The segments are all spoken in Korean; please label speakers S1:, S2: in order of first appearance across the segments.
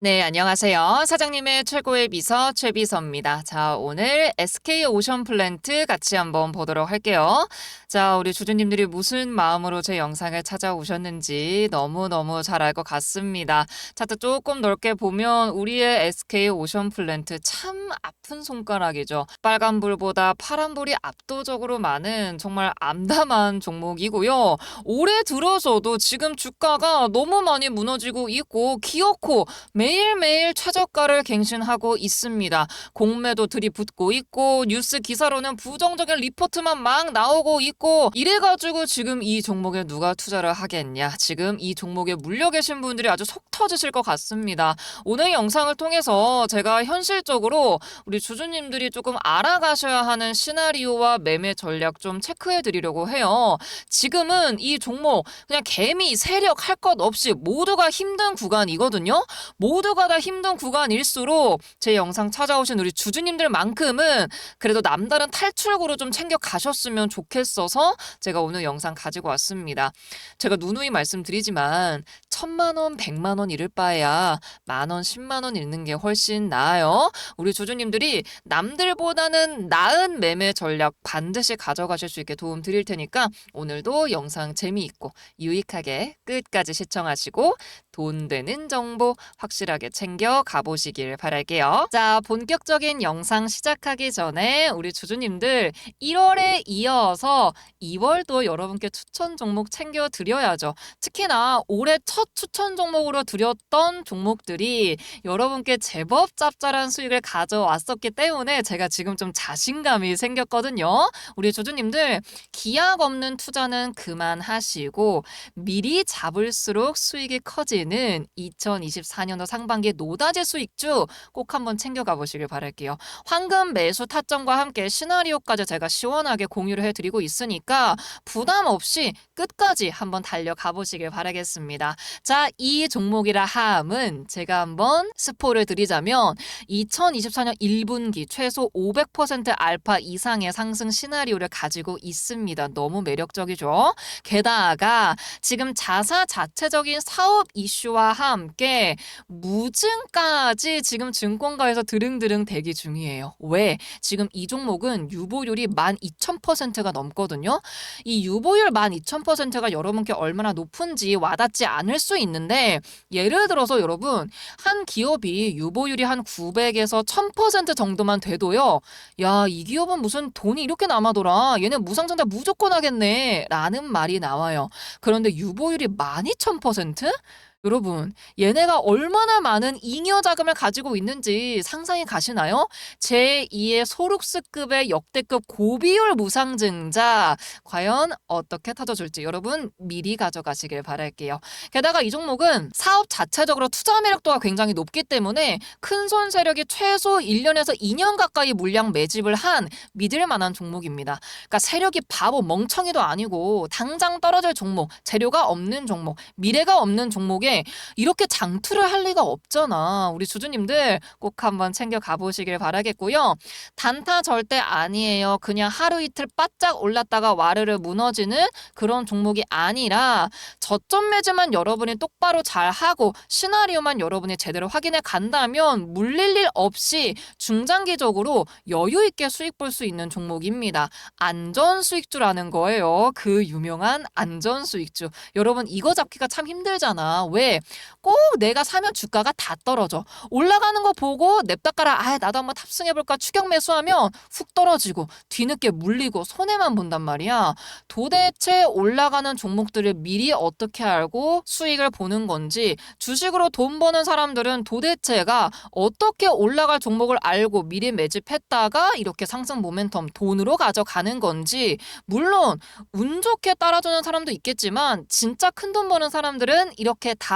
S1: 네, 안녕하세요. 사장님의 최고의 비서 최비서입니다. 자, 오늘 SK 오션 플랜트 같이 한번 보도록 할게요. 자, 우리 주주님들이 무슨 마음으로 제 영상을 찾아오셨는지 너무너무 잘 알 것 같습니다. 차트 조금 넓게 보면 우리의 SK 오션 플랜트 참 아픈 손가락이죠. 빨간불보다 파란불이 압도적으로 많은 정말 암담한 종목이고요. 올해 들어서도 지금 주가가 너무 많이 무너지고 있고 기어코 매 일매일 최저가를 갱신하고 있습니다. 공매도 들이붙고 있고 뉴스 기사로는 부정적인 리포트만 막 나오고 있고 이래가지고 지금 이 종목에 누가 투자를 하겠냐. 지금 이 종목에 물려 계신 분들이 아주 속 터지실 것 같습니다. 오늘 영상을 통해서 제가 현실적으로 우리 주주님들이 조금 알아가셔야 하는 시나리오와 매매 전략 좀 체크해 드리려고 해요. 지금은 이 종목 그냥 개미 세력 할 것 없이 모두가 힘든 구간이거든요. 모두 가 다 힘든 구간일수록 제 영상 찾아오신 우리 주주님들만큼은 그래도 남다른 탈출구로 좀 챙겨 가셨으면 좋겠어서 제가 오늘 영상 가지고 왔습니다. 제가 누누이 말씀드리지만 천만 원, 백만 원 잃을 바에야 만 원, 십만 원 잃는 게 훨씬 나아요. 우리 주주님들이 남들보다는 나은 매매 전략 반드시 가져가실 수 있게 도움 드릴 테니까 오늘도 영상 재미있고 유익하게 끝까지 시청하시고 돈 되는 정보 확실하게 챙겨 가보시길 바랄게요. 자, 본격적인 영상 시작하기 전에 우리 주주님들 1월에 이어서 2월도 여러분께 추천 종목 챙겨 드려야죠. 특히나 올해 첫 추천 종목으로 드렸던 종목들이 여러분께 제법 짭짤한 수익을 가져왔었기 때문에 제가 지금 좀 자신감이 생겼거든요. 우리 주주님들 기약 없는 투자는 그만하시고 미리 잡을수록 수익이 커 지는 2024년도 상반기 노다지 수익주 꼭 한번 챙겨가 보시길 바랄게요. 황금 매수 타점과 함께 시나리오까지 제가 시원하게 공유를 해드리고 있으니까 부담 없이 끝까지 한번 달려가 보시길 바라겠습니다. 자, 이 종목이라 함은 제가 한번 스포를 드리자면 2024년 1분기 최소 500% 알파 이상의 상승 시나리오를 가지고 있습니다. 너무 매력적이죠. 게다가 지금 자사 자체적인 사업 이슈 와 함께 무증까지 지금 증권가에서 드릉드릉 대기 중이에요. 왜? 지금 이 종목은 유보율이 12,000%가 넘거든요. 이 유보율 12,000%가 여러분께 얼마나 높은지 와닿지 않을 수 있는데 예를 들어서 여러분 한 기업이 유보율이 한 900에서 1000% 정도만 돼도요. 야, 이 기업은 무슨 돈이 이렇게 남아돌아. 얘네 무상증자 무조건 하겠네. 라는 말이 나와요. 그런데 유보율이 12,000%? 여러분, 얘네가 얼마나 많은 잉여 자금을 가지고 있는지 상상이 가시나요? 제2의 소룩스급의 역대급 고비율 무상증자 과연 어떻게 터져줄지 여러분 미리 가져가시길 바랄게요. 게다가 이 종목은 사업 자체적으로 투자 매력도가 굉장히 높기 때문에 큰 손 세력이 최소 1년에서 2년 가까이 물량 매집을 한 믿을 만한 종목입니다. 그러니까 세력이 바보 멍청이도 아니고 당장 떨어질 종목, 재료가 없는 종목, 미래가 없는 종목에 이렇게 장투를 할 리가 없잖아. 우리 주주님들 꼭 한번 챙겨 가보시길 바라겠고요. 단타 절대 아니에요. 그냥 하루 이틀 바짝 올랐다가 와르르 무너지는 그런 종목이 아니라 저점 매즈만 여러분이 똑바로 잘 하고 시나리오만 여러분이 제대로 확인해 간다면 물릴 일 없이 중장기적으로 여유 있게 수익 볼 수 있는 종목입니다. 안전 수익주라는 거예요. 그 유명한 안전 수익주. 여러분 이거 잡기가 참 힘들잖아. 왜? 꼭 내가 사면 주가가 다 떨어져. 올라가는 거 보고 냅다가라 아 나도 한번 탑승해 볼까 추격 매수하면 훅 떨어지고 뒤늦게 물리고 손해만 본단 말이야. 도대체 올라가는 종목들을 미리 어떻게 알고 수익을 보는 건지 주식으로 돈 버는 사람들은 도대체가 어떻게 올라갈 종목을 알고 미리 매집했다가 이렇게 상승 모멘텀 돈으로 가져가는 건지 물론 운 좋게 따라주는 사람도 있겠지만 진짜 큰 돈 버는 사람들은 이렇게 다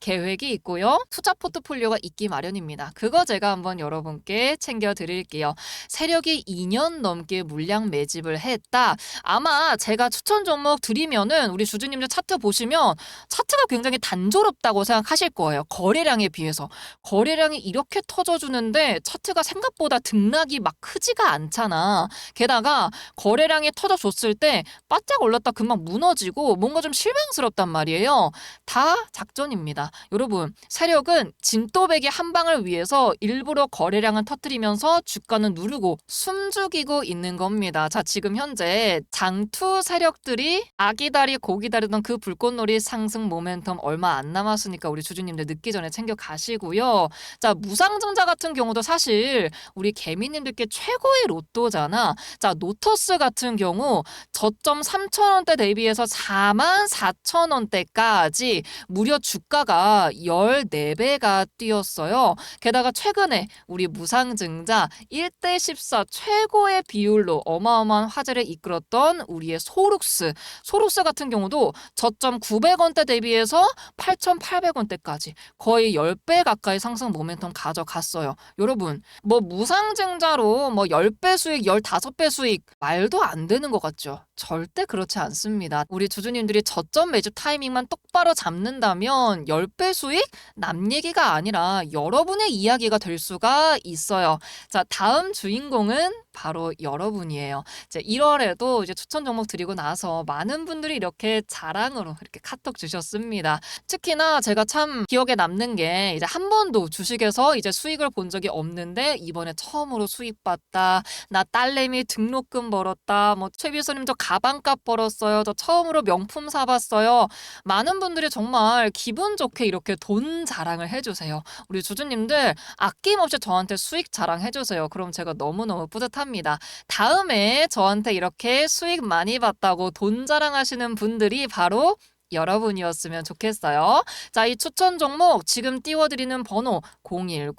S1: 계획이 있고요. 투자 포트폴리오가 있기 마련입니다. 그거 제가 한번 여러분께 챙겨 드릴게요. 세력이 2년 넘게 물량 매집을 했다. 아마 제가 추천 종목 드리면은 우리 주주님들 차트 보시면 차트가 굉장히 단조롭다고 생각하실 거예요. 거래량에 비해서. 거래량이 이렇게 터져주는데 차트가 생각보다 등락이 막 크지가 않잖아. 게다가 거래량이 터져줬을 때 바짝 올랐다 금방 무너지고 뭔가 좀 실망스럽단 말이에요. 다 작전입니다. 여러분, 세력은 진또배기 한 방을 위해서 일부러 거래량을 터뜨리면서 주가는 누르고 숨죽이고 있는 겁니다. 자, 지금 현재 장투 세력들이 아기다리 고기다리던 그 불꽃놀이 상승 모멘텀 얼마 안 남았으니까 우리 주주님들 늦기 전에 챙겨 가시고요. 자, 무상증자 같은 경우도 사실 우리 개미님들께 최고의 로또잖아. 자, 노터스 같은 경우 저점 3,000원대 대비해서 44,000원대까지 무려 주가가 14배가 뛰었어요. 게다가 최근에 우리 무상증자 1대 14 최고의 비율로 어마어마한 화제를 이끌었던 우리의 소룩스. 소룩스 같은 경우도 저점 900원대 대비해서 8,800원대까지 거의 10배 가까이 상승 모멘텀 가져갔어요. 여러분, 뭐 무상증자로 뭐 10배 수익, 15배 수익 말도 안 되는 것 같죠? 절대 그렇지 않습니다. 우리 주주님들이 저점 매주 타이밍만 똑바로 잡는다면 10배 수익 남 얘기가 아니라 여러분의 이야기가 될 수가 있어요. 자, 다음 주인공은 바로 여러분이에요. 이제 1월에도 이제 추천 종목 드리고 나서 많은 분들이 이렇게 자랑으로 이렇게 카톡 주셨습니다. 특히나 제가 참 기억에 남는 게 이제 한 번도 주식에서 이제 수익을 본 적이 없는데 이번에 처음으로 수익 봤다. 나 딸내미 등록금 벌었다. 뭐 최비서님 저 가방값 벌었어요. 저 처음으로 명품 사봤어요. 많은 분들이 정말 기분 좋게 이렇게 돈 자랑을 해주세요. 우리 주주님들 아낌없이 저한테 수익 자랑해주세요. 그럼 제가 너무너무 뿌듯합니다. 다음에 저한테 이렇게 수익 많이 봤다고 돈 자랑하시는 분들이 바로 여러분이었으면 좋겠어요. 자, 이 추천 종목 지금 띄워드리는 번호 010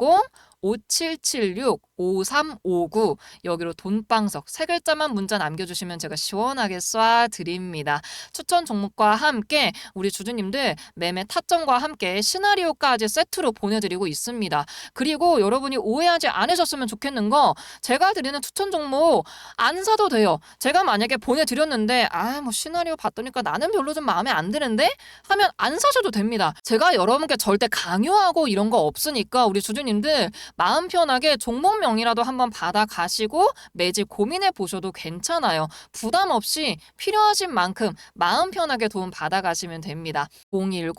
S1: 5776 5359 여기로 돈방석 세 글자만 문자 남겨주시면 제가 시원하게 쏴 드립니다. 추천 종목과 함께 우리 주주님들 매매 타점과 함께 시나리오까지 세트로 보내드리고 있습니다. 그리고 여러분이 오해하지 않으셨으면 좋겠는 거 제가 드리는 추천 종목 안 사도 돼요. 제가 만약에 보내드렸는데 아 뭐 시나리오 봤더니까 나는 별로 좀 마음에 안 드는데 하면 안 사셔도 됩니다. 제가 여러분께 절대 강요하고 이런 거 없으니까 우리 주주님들 마음 편하게 종목명 이라도 한번 받아가시고 매직 고민해 보셔도 괜찮아요. 부담 없이 필요하신 만큼 마음 편하게 도움 받아가시면 됩니다. 010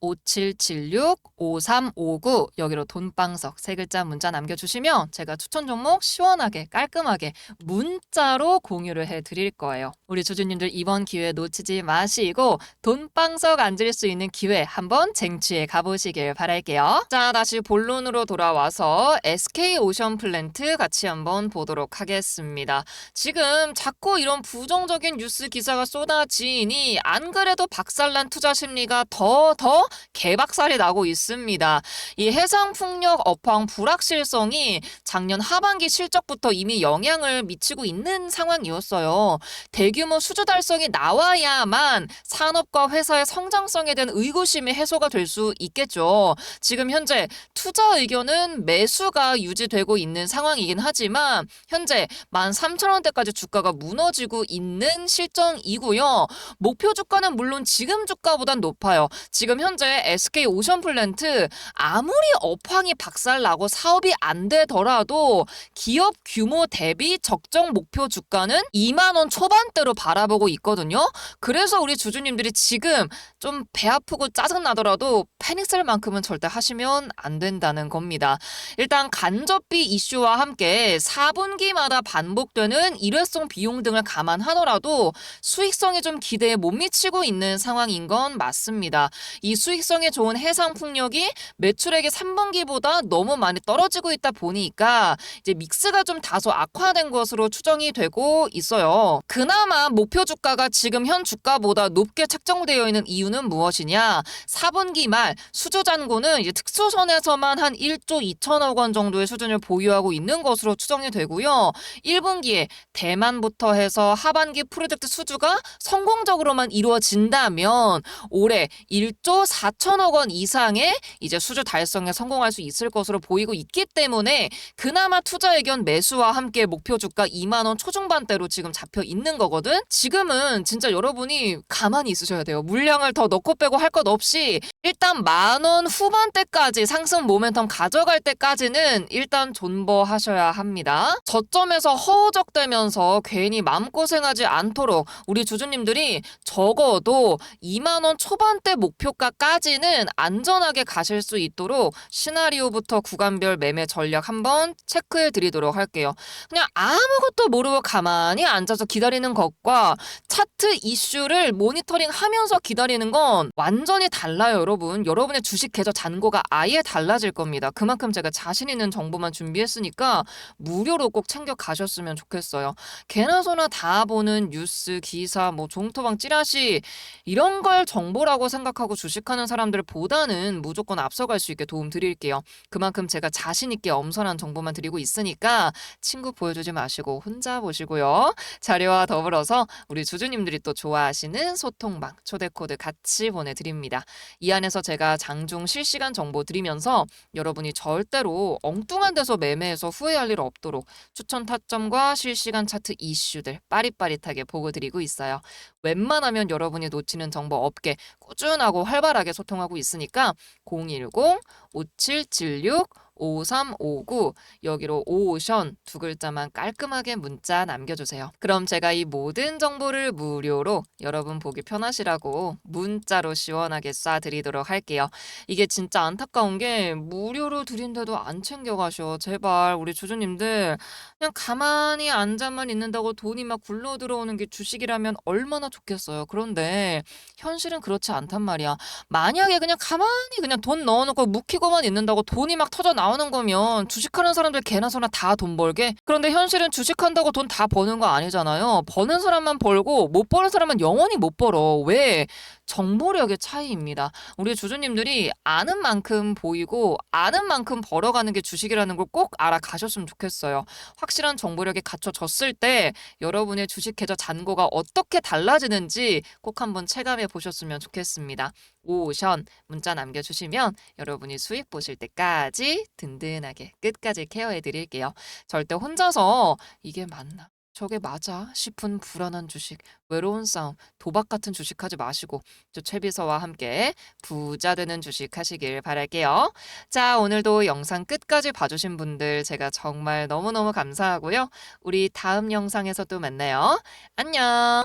S1: 5776 5359 여기로 돈방석 세 글자 문자 남겨주시면 제가 추천 종목 시원하게 깔끔하게 문자로 공유를 해드릴 거예요. 우리 주주님들 이번 기회 놓치지 마시고 돈방석 앉을 수 있는 기회 한번 쟁취해 가보시길 바랄게요. 자 다시 본론으로 돌아와서 SK 오션 플랜트 같이 한번 보도록 하겠습니다. 지금 자꾸 이런 부정적인 뉴스 기사가 쏟아지니 안 그래도 박살난 투자 심리가 더더 개박살이 나고 있습니다. 이 해상 풍력 업황 불확실성이 작년 하반기 실적부터 이미 영향을 미치고 있는 상황이었어요. 대규모 수주 달성이 나와야만 산업과 회사의 성장성에 대한 의구심이 해소가 될 수 있겠죠. 지금 현재 투자 의견은 매수가 유지되고 있는 상황이긴 하지만 현재 13,000원대까지 주가가 무너지고 있는 실정이고요. 목표 주가는 물론 지금 주가보단 높아요. 지금 현재 SK 오션 플랜트 아무리 업황이 박살나고 사업이 안 되더라도 기업 규모 대비 적정 목표 주가는 2만 원 초반대로 바라보고 있거든요. 그래서 우리 주주님들이 지금 좀 배 아프고 짜증 나더라도 패닉셀 만큼은 절대 하시면 안 된다는 겁니다. 일단 간접비 이슈와 함께 4분기마다 반복되는 일회성 비용 등을 감안하더라도 수익성에 좀 기대에 못 미치고 있는 상황인 건 맞습니다. 이 수 익성에 좋은 해상 풍력이 매출액이 3분기보다 너무 많이 떨어지고 있다 보니까 이제 믹스가 좀 다소 악화된 것으로 추정이 되고 있어요. 그나마 목표 주가가 지금 현 주가보다 높게 책정되어 있는 이유는 무엇이냐? 4분기 말 수주 잔고는 이제 특수선에서만 한 1조 2천억 원 정도의 수준을 보유하고 있는 것으로 추정이 되고요. 1분기에 대만부터 해서 하반기 프로젝트 수주가 성공적으로만 이루어진다면 올해 1조 4 천억 원 이상의 이제 수주 달성에 성공할 수 있을 것으로 보이고 있기 때문에 그나마 투자 의견 매수와 함께 목표 주가 2만 원 초중반대로 지금 잡혀 있는 거거든. 지금은 진짜 여러분이 가만히 있으셔야 돼요. 물량을 더 넣고 빼고 할 것 없이 일단 만 원 후반대까지 상승 모멘텀 가져갈 때까지는 일단 존버하셔야 합니다. 저점에서 허우적대면서 괜히 마음고생하지 않도록 우리 주주님들이 적어도 2만 원 초반대 목표가까지 까지는 안전하게 가실 수 있도록 시나리오부터 구간별 매매 전략 한번 체크해 드리도록 할게요. 그냥 아무것도 모르고 가만히 앉아서 기다리는 것과 차트 이슈를 모니터링 하면서 기다리는 건 완전히 달라요, 여러분. 여러분의 주식 계좌 잔고가 아예 달라질 겁니다. 그만큼 제가 자신 있는 정보만 준비했으니까 무료로 꼭 챙겨 가셨으면 좋겠어요. 개나 소나 다 보는 뉴스, 기사, 뭐 종토방 찌라시 이런 걸 정보라고 생각하고 주식 하는 사람들보다는 무조건 앞서갈 수 있게 도움 드릴게요. 그만큼 제가 자신 있게 엄선한 정보만 드리고 있으니까 친구 보여주지 마시고 혼자 보시고요. 자료와 더불어서 우리 주주님들이 또 좋아하시는 소통방 초대 코드 같이 보내드립니다. 이 안에서 제가 장중 실시간 정보 드리면서 여러분이 절대로 엉뚱한 데서 매매해서 후회할 일 없도록 추천 타점과 실시간 차트 이슈들 빠릿빠릿하게 보고 드리고 있어요. 웬만하면 여러분이 놓치는 정보 없게 꾸준하고 활발하게 소통하고 있으니까 010-5776 5359 여기로 오션 두 글자만 깔끔하게 문자 남겨주세요. 그럼 제가 이 모든 정보를 무료로 여러분 보기 편하시라고 문자로 시원하게 쏴드리도록 할게요. 이게 진짜 안타까운 게 무료로 드린데도 안 챙겨가셔. 제발 우리 주주님들 그냥 가만히 앉아만 있는다고 돈이 막 굴러 들어오는 게 주식이라면 얼마나 좋겠어요. 그런데 현실은 그렇지 않단 말이야. 만약에 그냥 가만히 그냥 돈 넣어놓고 묵히고만 있는다고 돈이 막 터져 나오 는 거면 주식하는 사람들 개나 소나 다 돈 벌게? 그런데 현실은 주식한다고 돈 다 버는 거 아니잖아요. 버는 사람만 벌고 못 버는 사람은 영원히 못 벌어. 왜? 정보력의 차이입니다. 우리 주주님들이 아는 만큼 보이고 아는 만큼 벌어가는 게 주식이라는 걸 꼭 알아가셨으면 좋겠어요. 확실한 정보력이 갖춰졌을 때 여러분의 주식 계좌 잔고가 어떻게 달라지는지 꼭 한번 체감해 보셨으면 좋겠습니다. 오션 문자 남겨주시면 여러분이 수익 보실 때까지 든든하게 끝까지 케어해 드릴게요. 절대 혼자서 이게 맞나? 저게 맞아? 싶은 불안한 주식, 외로운 싸움, 도박 같은 주식 하지 마시고 저 최비서와 함께 부자 되는 주식 하시길 바랄게요. 자, 오늘도 영상 끝까지 봐주신 분들 제가 정말 너무너무 감사하고요. 우리 다음 영상에서 또 만나요. 안녕!